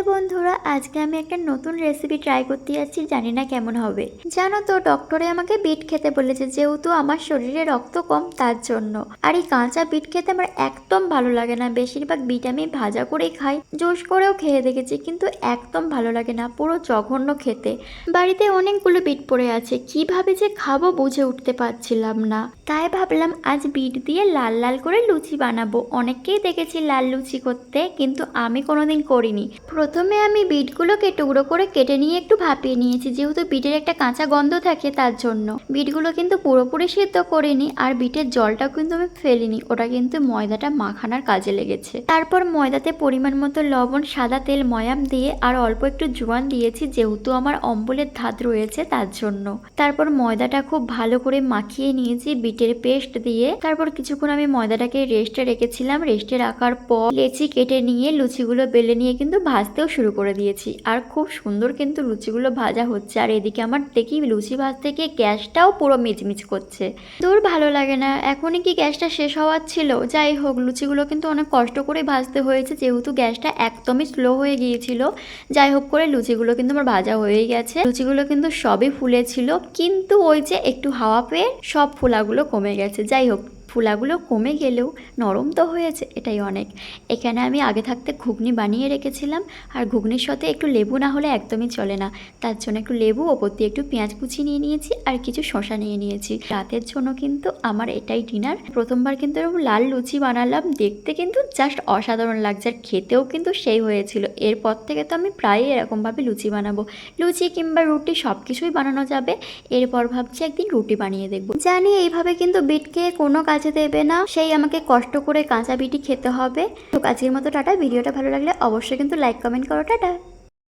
Hello বন্ধুরা, আজকে আমি একটা নতুন রেসিপি ট্রাই করতে যাচ্ছি, জানি না কেমন হবে। জানো তো ডক্টরে আমাকে বিট খেতে বলেছে, যেহেতু আমার শরীরে রক্ত কম, তার জন্য। আর এই কাঁচা বিট খেতে আমার একদম ভালো লাগে না। বেশিরভাগ বিট আমি ভাজা করেই খাই। জোশ করেও খেয়ে দেখেছি, কিন্তু একদম ভালো লাগে না, পুরো জঘন্য খেতে। বাড়িতে অনেকগুলো বিট পড়ে আছে, কীভাবে যে খাব বুঝে উঠতে পারছিলাম না। তাই ভাবলাম, আজ বিট দিয়ে লাল লাল করে লুচি বানাবো। অনেককেই দেখেছি লাল লুচি করতে, কিন্তু আমি কোনোদিন করিনি। প্রথমে আমি বিটগুলোকে টুকরো করে কেটে নিয়ে একটু ভাপিয়ে নিয়েছি, যেহেতু বিটের একটা কাঁচা গন্ধ থাকে তার জন্য। বিটগুলো কিন্তু পুরোপুরি সিদ্ধ করিনি আর বিটের জলটা কিন্তু আমি ফেলিনি, ওটা কিন্তু ময়দাটা মাখানোর কাজে লেগেছে। তারপর ময়দাতে পরিমাণ মতো লবণ, সাদা তেল, ময়াম দিয়ে আর অল্প একটু জোয়ান দিয়েছি, যেহেতু আমার অম্বলের ধাত রয়েছে তার জন্য। তারপর ময়দাটা খুব ভালো করে মাখিয়ে নিয়েছি বিটের পেস্ট দিয়ে। তারপর কিছুক্ষণ আমি ময়দাটাকে রেস্টে রেখেছিলাম। রেস্টে রাখার পর লেচি কেটে নিয়ে লুচিগুলো বেলে নিয়ে কিন্তু ভাজতেও শুরু করে দিয়েছি। আর খুব সুন্দর কিন্তু লুচিগুলো ভাজা হচ্ছে। আর এদিকে আমার দেখি লুচি ভাজতে গিয়ে গ্যাসটাও পুরো মিচমিচ করছে। দূর ভালো লাগে না। এখনই কি গ্যাসটা শেষ হওয়ার ছিল? যাই হোক, লুচিগুলো কিন্তু অনেক কষ্ট করে ভাজতে হয়েছে। যেহেতু গ্যাসটা একদমই স্লো হয়ে গিয়েছিল। যাই হোক করে লুচিগুলো কিন্তু আমার ভাজা হয়ে গেছে। লুচিগুলো কিন্তু সবই ফুলেছিল। কিন্তু ওই যে একটু হাওয়া পেয়ে সব ফুলাগুলো কমে গেছে। যাই হোক ফুলাগুলো কমে গেলেও নরম তো হয়েছে, এটাই অনেক। এখানে আমি আগে থাকতে ঘুগনি বানিয়ে রেখেছিলাম, আর ঘুগনির সাথে একটু লেবু না হলে একদমই চলে না। তার জন্য একটু লেবু, ওপর দিয়ে একটু পেঁয়াজ কুচি নিয়ে নিয়েছি, আর কিছু শশা নিয়ে নিয়েছি। রাতের জন্য কিন্তু আমার এটাই ডিনার। প্রথমবার কিন্তু এরকম লাল লুচি বানালাম, দেখতে কিন্তু জাস্ট অসাধারণ লাগছে, আর খেতেও কিন্তু সেই হয়েছিল। এরপর থেকে তো আমি প্রায়ই এরকমভাবে লুচি বানাবো। লুচি কিংবা রুটি সব কিছুই বানানো যাবে, এরপর ভাবছি একদিন রুটি বানিয়ে দেখব। জানি এইভাবে কিন্তু বিটকে কোনো কাজে দেবে না। সেই আমাকে কষ্ট করে কাঁচা বিটি খেতে হবে। তো আজকের মতো টাটা। ভিডিওটা ভালো লাগলে অবশ্যই কিন্তু লাইক কমেন্ট করো। টাটা।